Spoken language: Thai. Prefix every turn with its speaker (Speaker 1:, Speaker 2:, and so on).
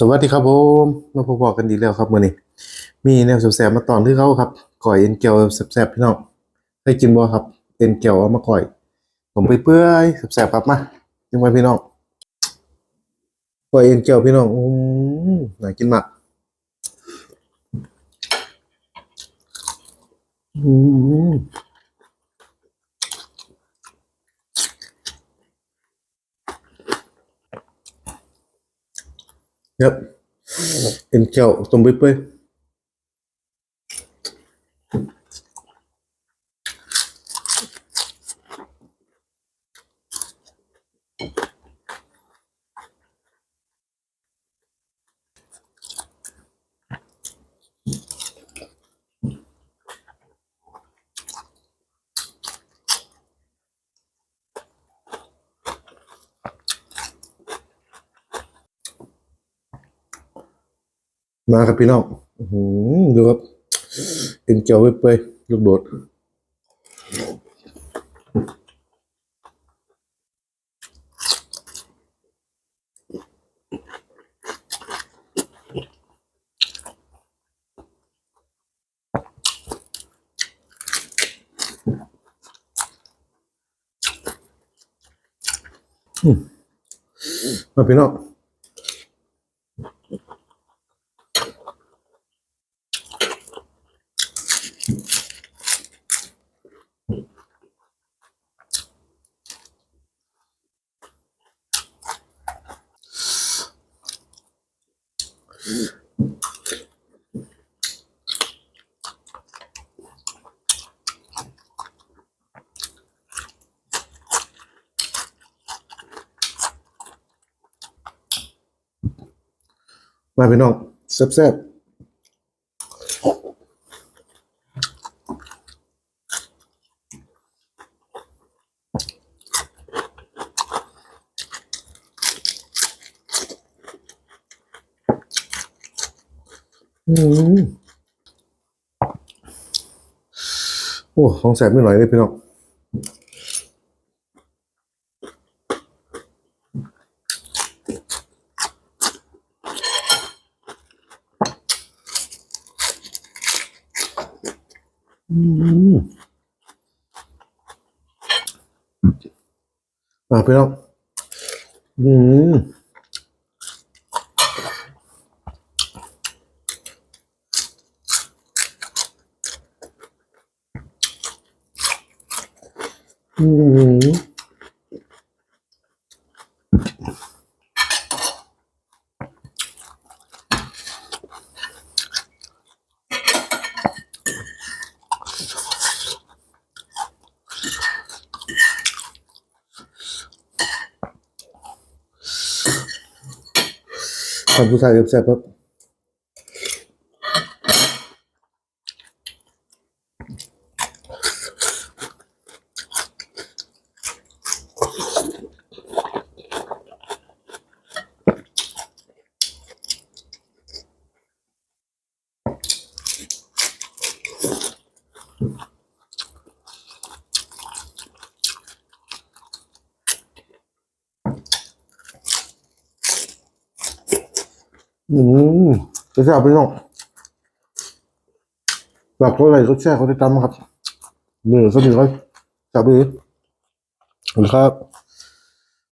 Speaker 1: สวัสดีครับผมมาพบกันดีแล้วครับมื้อนี้มีแนวแซ่บมาตอนที่เขาครับก่อยเอ็นเกียวแซ่บๆพี่น้องเคยกินบ่ครับเอ็นเกียวเอามาก่อย ผมไปเปื่อยแซ่บๆครับมาจังไว้พี่น้องก่อยเอ็นเกียวพี่น้องอืมน่ากินมากอืม ครับเอ็ มาครับพี่น้องดูครับเอ็นเจียวเปื่อยๆลูกโดดมาพี่น้อง มาพี่น้องแซ่บๆ อืมโอ้ของแซ่บไม่หน่อยเลยพี่น้องอืมมาพี่น้องอืม อืมทำผู้ชายแซ่บๆครับ อืมจะแซ่บพี่นองแบบก็อะไรก็แช่เขาได้ตามครับเหนื่อยสนิทเลยจับไปเลยครับ